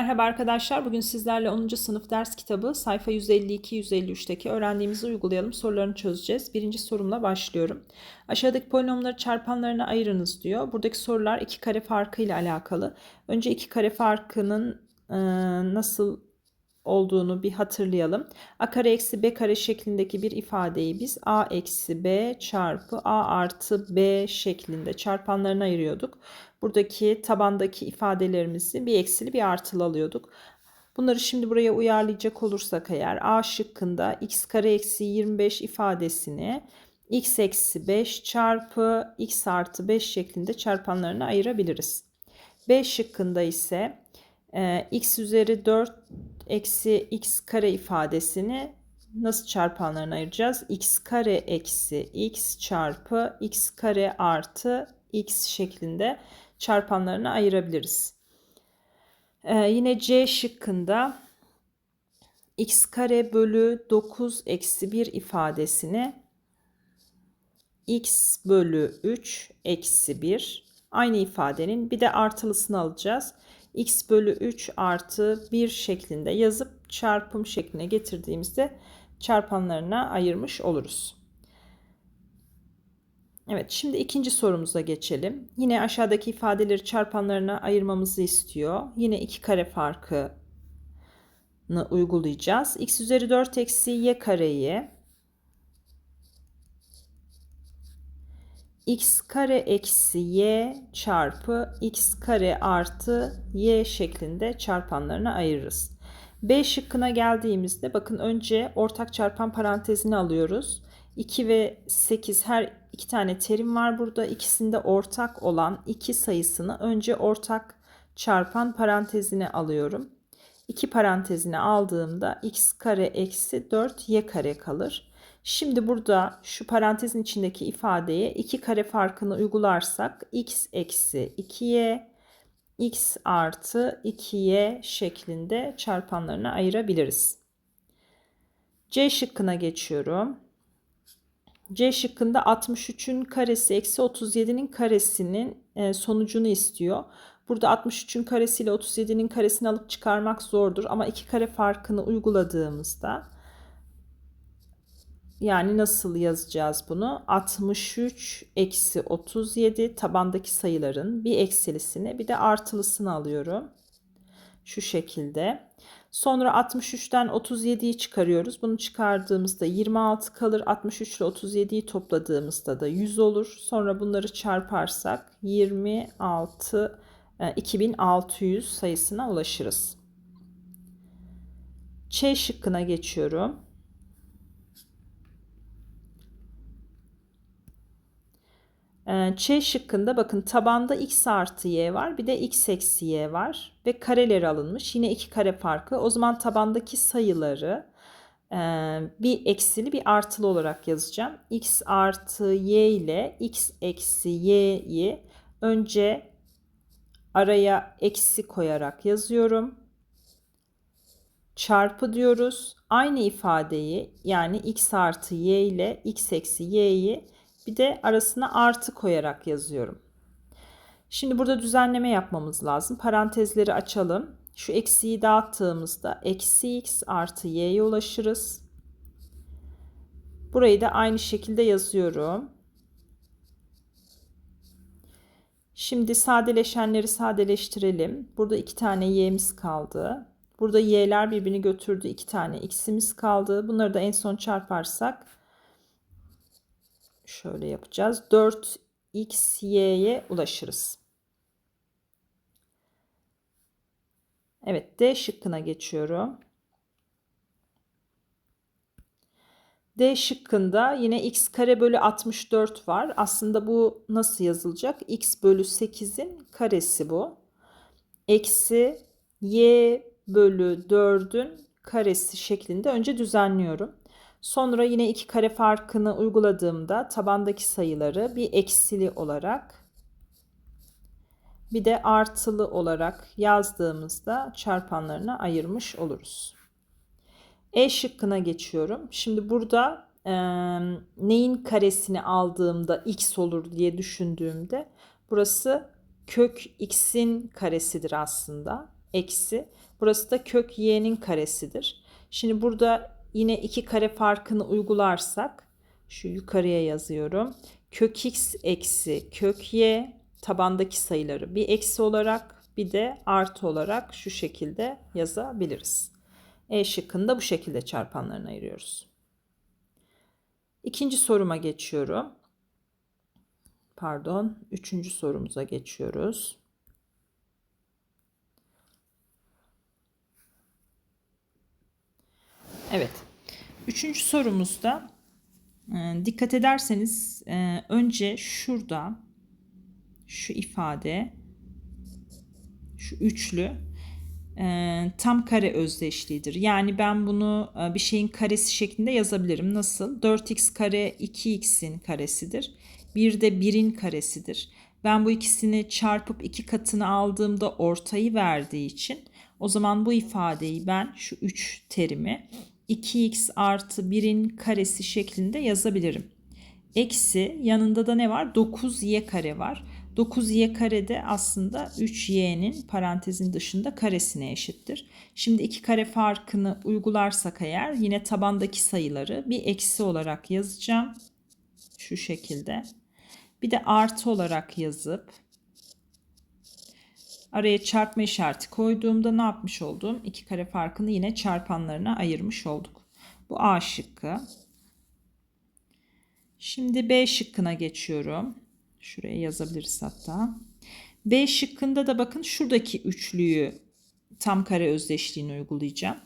Merhaba arkadaşlar. Bugün sizlerle 10. sınıf ders kitabı sayfa 152-153'teki öğrendiğimizi uygulayalım sorularını çözeceğiz. Birinci sorumla başlıyorum. Aşağıdaki polinomları çarpanlarına ayırınız diyor. Buradaki sorular iki kare farkı ile alakalı. Önce iki kare farkının e, nasıl olduğunu bir hatırlayalım. A kare eksi B kare şeklindeki bir ifadeyi biz A eksi B çarpı A artı B şeklinde çarpanlarına ayırıyorduk. Buradaki tabandaki ifadelerimizi bir eksili bir artılı alıyorduk. Bunları şimdi buraya uyarlayacak olursak eğer A şıkkında x kare eksi 25 ifadesini x eksi 5 çarpı x artı 5 şeklinde çarpanlarına ayırabiliriz. B şıkkında ise e, x üzeri 4 eksi x kare ifadesini nasıl çarpanlarına ayıracağız? x kare eksi x çarpı x kare artı x şeklinde çarpanlarına ayırabiliriz. Ee, yine C şıkkında x kare bölü 9 eksi 1 ifadesini x bölü 3 eksi 1 aynı ifadenin bir de artılısını alacağız. x bölü 3 artı 1 şeklinde yazıp çarpım şekline getirdiğimizde çarpanlarına ayırmış oluruz. Evet şimdi ikinci sorumuza geçelim. Yine aşağıdaki ifadeleri çarpanlarına ayırmamızı istiyor. Yine iki kare farkını uygulayacağız. x üzeri 4 eksi y kareyi x kare eksi y çarpı x kare artı y şeklinde çarpanlarına ayırırız. B şıkkına geldiğimizde bakın önce ortak çarpan parantezini alıyoruz. 2 ve 8 her iki tane terim var burada. İkisinde ortak olan 2 sayısını önce ortak çarpan parantezine alıyorum. 2 parantezine aldığımda x kare eksi 4 y kare kalır. Şimdi burada şu parantezin içindeki ifadeye 2 kare farkını uygularsak x eksi 2y x artı 2y şeklinde çarpanlarına ayırabiliriz. C şıkkına geçiyorum. C şıkkında 63'ün karesi eksi 37'nin karesinin e, sonucunu istiyor. Burada 63'ün karesi ile 37'nin karesini alıp çıkarmak zordur. Ama iki kare farkını uyguladığımızda yani nasıl yazacağız bunu? 63 eksi 37 tabandaki sayıların bir eksilisini bir de artılısını alıyorum. Şu şekilde. Sonra 63'ten 37'yi çıkarıyoruz. Bunu çıkardığımızda 26 kalır. 63 ile 37'yi topladığımızda da 100 olur. Sonra bunları çarparsak 26 2600 e, sayısına ulaşırız. Ç şıkkına geçiyorum. Ç şıkkında bakın tabanda x artı y var bir de x eksi y var ve kareleri alınmış. Yine iki kare farkı. O zaman tabandaki sayıları e, bir eksili bir artılı olarak yazacağım. x artı y ile x eksi y'yi önce araya eksi koyarak yazıyorum. Çarpı diyoruz. Aynı ifadeyi yani x artı y ile x eksi y'yi bir de arasına artı koyarak yazıyorum. Şimdi burada düzenleme yapmamız lazım. Parantezleri açalım. Şu eksiyi dağıttığımızda eksi x artı y'ye ulaşırız. Burayı da aynı şekilde yazıyorum. Şimdi sadeleşenleri sadeleştirelim. Burada iki tane y'miz kaldı. Burada y'ler birbirini götürdü. iki tane x'imiz kaldı. Bunları da en son çarparsak şöyle yapacağız. 4xy'ye ulaşırız. Evet D şıkkına geçiyorum. D şıkkında yine x kare bölü 64 var. Aslında bu nasıl yazılacak? x bölü 8'in karesi bu. Eksi y bölü 4'ün karesi şeklinde önce düzenliyorum. Sonra yine iki kare farkını uyguladığımda tabandaki sayıları bir eksili olarak bir de artılı olarak yazdığımızda çarpanlarına ayırmış oluruz. E şıkkına geçiyorum. Şimdi burada e, neyin karesini aldığımda x olur diye düşündüğümde burası kök x'in karesidir aslında. eksi. Burası da kök y'nin karesidir. Şimdi burada yine iki kare farkını uygularsak şu yukarıya yazıyorum. Kök x eksi kök y tabandaki sayıları bir eksi olarak bir de artı olarak şu şekilde yazabiliriz. E şıkkını bu şekilde çarpanlarına ayırıyoruz. İkinci soruma geçiyorum. Pardon, üçüncü sorumuza geçiyoruz. Evet. Üçüncü sorumuzda e, dikkat ederseniz e, önce şurada şu ifade şu üçlü e, tam kare özdeşliğidir. Yani ben bunu e, bir şeyin karesi şeklinde yazabilirim. Nasıl? 4x kare 2x'in karesidir. Bir de 1'in karesidir. Ben bu ikisini çarpıp iki katını aldığımda ortayı verdiği için o zaman bu ifadeyi ben şu 3 terimi 2x artı 1'in karesi şeklinde yazabilirim. Eksi yanında da ne var? 9y kare var. 9y kare de aslında 3y'nin parantezin dışında karesine eşittir. Şimdi iki kare farkını uygularsak eğer yine tabandaki sayıları bir eksi olarak yazacağım. Şu şekilde. Bir de artı olarak yazıp araya çarpma işareti koyduğumda ne yapmış oldum? İki kare farkını yine çarpanlarına ayırmış olduk. Bu A şıkkı. Şimdi B şıkkına geçiyorum. Şuraya yazabiliriz hatta. B şıkkında da bakın şuradaki üçlüyü tam kare özdeşliğini uygulayacağım.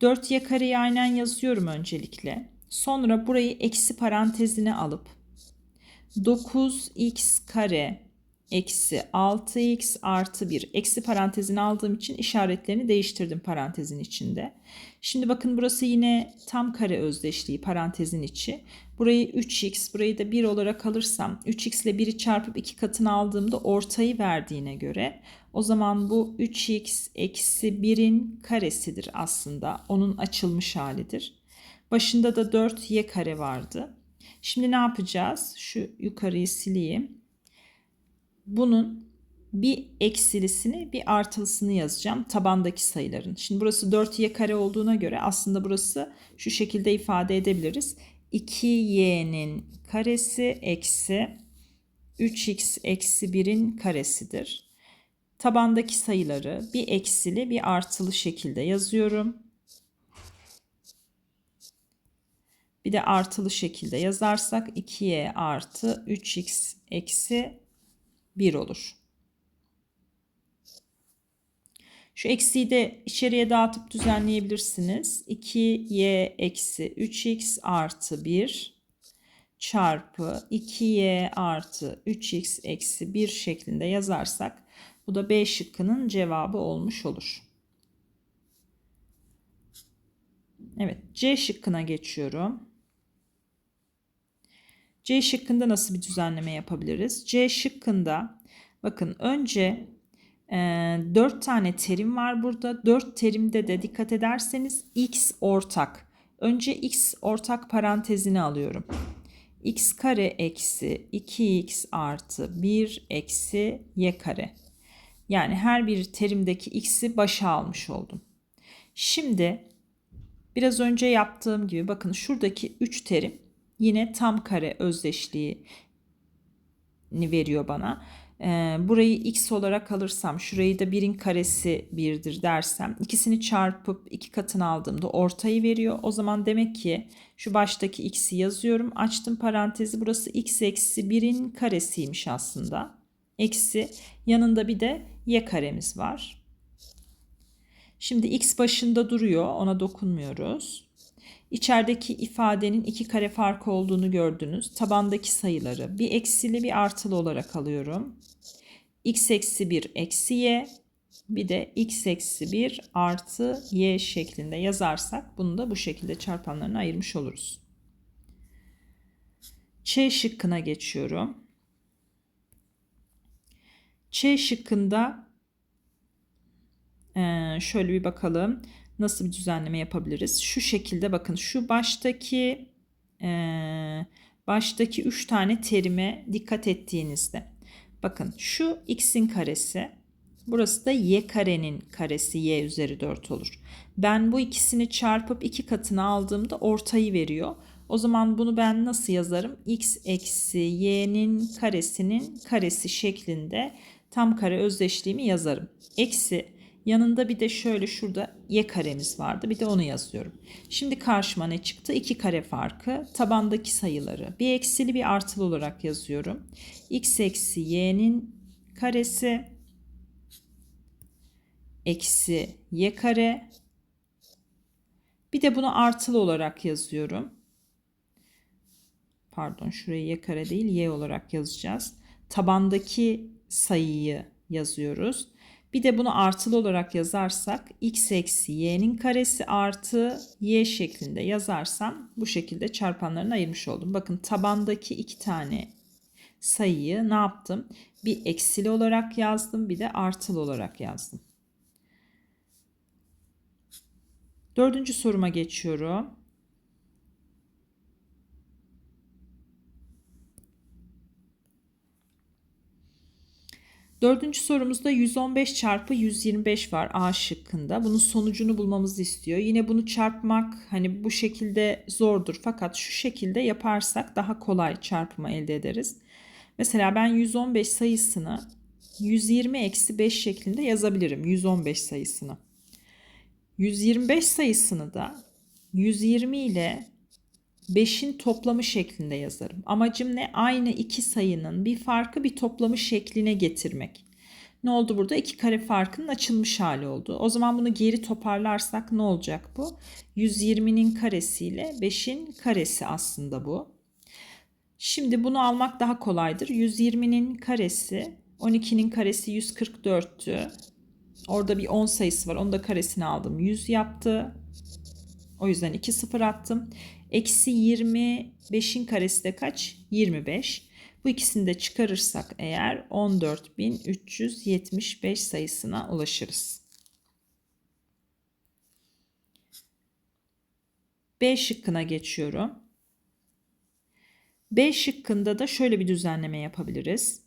4y kareyi aynen yazıyorum öncelikle. Sonra burayı eksi parantezine alıp 9x kare eksi 6x artı 1 eksi parantezini aldığım için işaretlerini değiştirdim parantezin içinde. Şimdi bakın burası yine tam kare özdeşliği parantezin içi. Burayı 3x burayı da 1 olarak alırsam 3x ile 1'i çarpıp 2 katını aldığımda ortayı verdiğine göre o zaman bu 3x eksi 1'in karesidir aslında. Onun açılmış halidir. Başında da 4y kare vardı. Şimdi ne yapacağız? Şu yukarıyı sileyim. Bunun bir eksilisini bir artılısını yazacağım tabandaki sayıların. Şimdi burası 4y kare olduğuna göre aslında burası şu şekilde ifade edebiliriz. 2y'nin karesi eksi 3x eksi 1'in karesidir. Tabandaki sayıları bir eksili bir artılı şekilde yazıyorum. Bir de artılı şekilde yazarsak 2y artı 3x eksi 1 olur. Şu eksiği de içeriye dağıtıp düzenleyebilirsiniz. 2y eksi 3x artı 1 çarpı 2y artı 3x eksi 1 şeklinde yazarsak bu da B şıkkının cevabı olmuş olur. Evet C şıkkına geçiyorum. C şıkkında nasıl bir düzenleme yapabiliriz? C şıkkında bakın önce e, 4 tane terim var burada. 4 terimde de dikkat ederseniz x ortak. Önce x ortak parantezini alıyorum. x kare eksi 2x artı 1 eksi y kare. Yani her bir terimdeki x'i başa almış oldum. Şimdi biraz önce yaptığım gibi bakın şuradaki 3 terim yine tam kare özdeşliği veriyor bana. Ee, burayı x olarak alırsam şurayı da 1'in karesi 1'dir dersem ikisini çarpıp iki katını aldığımda ortayı veriyor. O zaman demek ki şu baştaki x'i yazıyorum. Açtım parantezi burası x eksi 1'in karesiymiş aslında. Eksi yanında bir de y karemiz var. Şimdi x başında duruyor ona dokunmuyoruz. İçerideki ifadenin iki kare farkı olduğunu gördünüz. Tabandaki sayıları bir eksili bir artılı olarak alıyorum. x eksi 1 eksi y bir de x eksi 1 artı y şeklinde yazarsak bunu da bu şekilde çarpanlarına ayırmış oluruz. Ç şıkkına geçiyorum. Ç şıkkında şöyle bir bakalım nasıl bir düzenleme yapabiliriz? Şu şekilde bakın şu baştaki e, baştaki 3 tane terime dikkat ettiğinizde bakın şu x'in karesi Burası da y karenin karesi y üzeri 4 olur. Ben bu ikisini çarpıp iki katını aldığımda ortayı veriyor. O zaman bunu ben nasıl yazarım? x eksi y'nin karesinin karesi şeklinde tam kare özdeşliğimi yazarım. Eksi yanında bir de şöyle şurada y karemiz vardı. Bir de onu yazıyorum. Şimdi karşıma ne çıktı? 2 kare farkı. Tabandaki sayıları bir eksili bir artılı olarak yazıyorum. x eksi y'nin karesi eksi y kare. Bir de bunu artılı olarak yazıyorum. Pardon şurayı y kare değil y olarak yazacağız. Tabandaki sayıyı yazıyoruz. Bir de bunu artılı olarak yazarsak x eksi y'nin karesi artı y şeklinde yazarsam bu şekilde çarpanlarını ayırmış oldum. Bakın tabandaki iki tane sayıyı ne yaptım? Bir eksili olarak yazdım bir de artılı olarak yazdım. Dördüncü soruma geçiyorum. Dördüncü sorumuzda 115 çarpı 125 var A şıkkında. Bunun sonucunu bulmamızı istiyor. Yine bunu çarpmak hani bu şekilde zordur. Fakat şu şekilde yaparsak daha kolay çarpımı elde ederiz. Mesela ben 115 sayısını 120 eksi 5 şeklinde yazabilirim. 115 sayısını. 125 sayısını da 120 ile 5'in toplamı şeklinde yazarım. Amacım ne? Aynı iki sayının bir farkı bir toplamı şekline getirmek. Ne oldu burada? İki kare farkının açılmış hali oldu. O zaman bunu geri toparlarsak ne olacak bu? 120'nin karesi ile 5'in karesi aslında bu. Şimdi bunu almak daha kolaydır. 120'nin karesi 12'nin karesi 144'tü. Orada bir 10 sayısı var. Onu da karesini aldım. 100 yaptı. O yüzden 2 sıfır attım. Eksi 25'in karesi de kaç? 25. Bu ikisini de çıkarırsak eğer 14.375 sayısına ulaşırız. B şıkkına geçiyorum. B şıkkında da şöyle bir düzenleme yapabiliriz.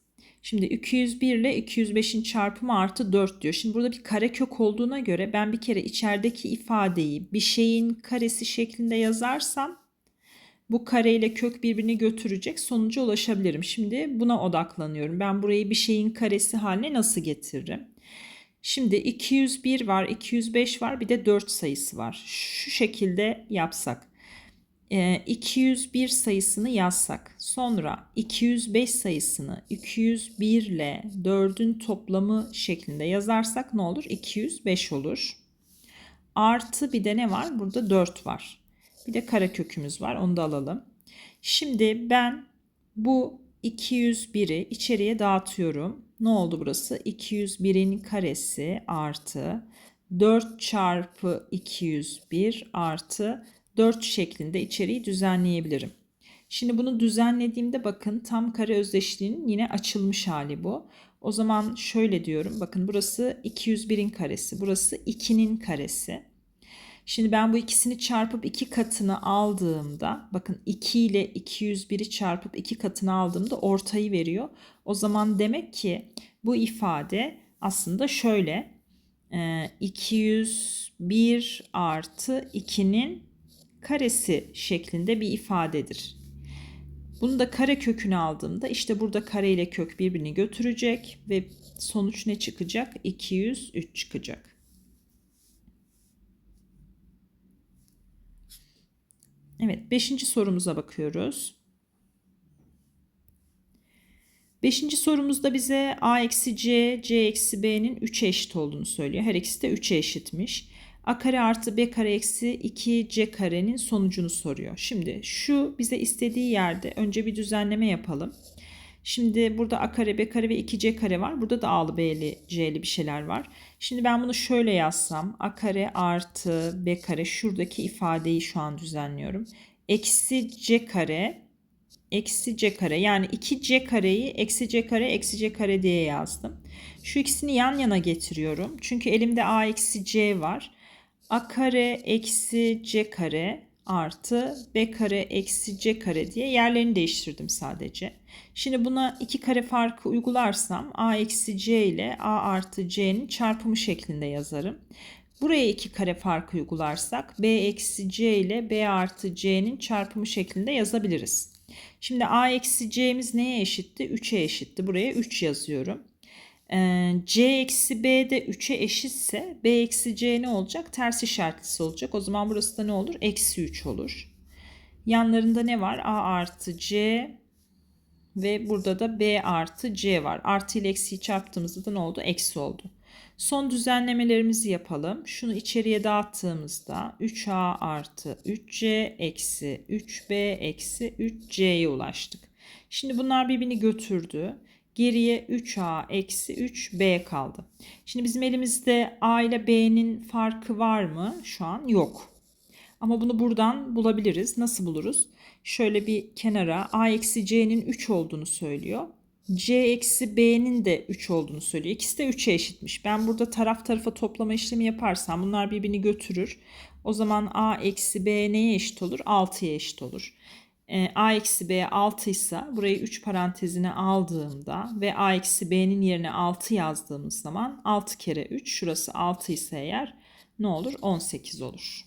Şimdi 201 ile 205'in çarpımı artı 4 diyor. Şimdi burada bir karekök olduğuna göre ben bir kere içerideki ifadeyi bir şeyin karesi şeklinde yazarsam bu kare ile kök birbirini götürecek sonuca ulaşabilirim. Şimdi buna odaklanıyorum. Ben burayı bir şeyin karesi haline nasıl getiririm? Şimdi 201 var, 205 var, bir de 4 sayısı var. Şu şekilde yapsak. 201 ee, sayısını yazsak sonra 205 sayısını 201 ile 4'ün toplamı şeklinde yazarsak ne olur? 205 olur. Artı bir de ne var? Burada 4 var. Bir de kare kökümüz var. Onu da alalım. Şimdi ben bu 201'i içeriye dağıtıyorum. Ne oldu burası? 201'in karesi artı 4 çarpı 201 artı 4 şeklinde içeriği düzenleyebilirim. Şimdi bunu düzenlediğimde bakın tam kare özdeşliğinin yine açılmış hali bu. O zaman şöyle diyorum. Bakın burası 201'in karesi. Burası 2'nin karesi. Şimdi ben bu ikisini çarpıp iki katını aldığımda bakın 2 ile 201'i çarpıp iki katını aldığımda ortayı veriyor. O zaman demek ki bu ifade aslında şöyle 201 e, artı 2'nin karesi şeklinde bir ifadedir. Bunu da kare kökünü aldığımda işte burada kare ile kök birbirini götürecek ve sonuç ne çıkacak? 203 çıkacak. Evet, beşinci sorumuza bakıyoruz. Beşinci sorumuzda bize a eksi c, c eksi b'nin 3'e eşit olduğunu söylüyor. Her ikisi de 3'e eşitmiş a kare artı b kare eksi 2c karenin sonucunu soruyor. Şimdi şu bize istediği yerde önce bir düzenleme yapalım. Şimdi burada a kare, b kare ve 2c kare var. Burada da a'lı, b'li, c'li bir şeyler var. Şimdi ben bunu şöyle yazsam. a kare artı b kare şuradaki ifadeyi şu an düzenliyorum. Eksi c kare eksi c kare yani 2c kareyi eksi c kare eksi c kare diye yazdım. Şu ikisini yan yana getiriyorum. Çünkü elimde a eksi c var a kare eksi c kare artı b kare eksi c kare diye yerlerini değiştirdim sadece. Şimdi buna iki kare farkı uygularsam a eksi c ile a artı c'nin çarpımı şeklinde yazarım. Buraya iki kare farkı uygularsak b eksi c ile b artı c'nin çarpımı şeklinde yazabiliriz. Şimdi a eksi c'miz neye eşitti? 3'e eşitti. Buraya 3 yazıyorum. Ee, c eksi b de 3'e eşitse b eksi c ne olacak? Ters işaretlisi olacak. O zaman burası da ne olur? Eksi 3 olur. Yanlarında ne var? a artı c ve burada da b artı c var. Artı ile eksiyi çarptığımızda da ne oldu? Eksi oldu. Son düzenlemelerimizi yapalım. Şunu içeriye dağıttığımızda 3a artı 3c eksi 3b eksi 3c'ye ulaştık. Şimdi bunlar birbirini götürdü. Geriye 3a eksi 3b kaldı. Şimdi bizim elimizde a ile b'nin farkı var mı? Şu an yok. Ama bunu buradan bulabiliriz. Nasıl buluruz? Şöyle bir kenara a eksi c'nin 3 olduğunu söylüyor. c eksi b'nin de 3 olduğunu söylüyor. İkisi de 3'e eşitmiş. Ben burada taraf tarafa toplama işlemi yaparsam bunlar birbirini götürür. O zaman a eksi b neye eşit olur? 6'ya eşit olur. E, a eksi b 6 ise burayı 3 parantezine aldığımda ve a eksi b'nin yerine 6 yazdığımız zaman 6 kere 3 şurası 6 ise eğer ne olur? 18 olur.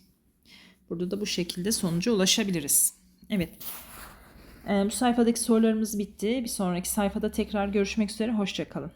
Burada da bu şekilde sonuca ulaşabiliriz. Evet. E, bu sayfadaki sorularımız bitti. Bir sonraki sayfada tekrar görüşmek üzere. Hoşçakalın.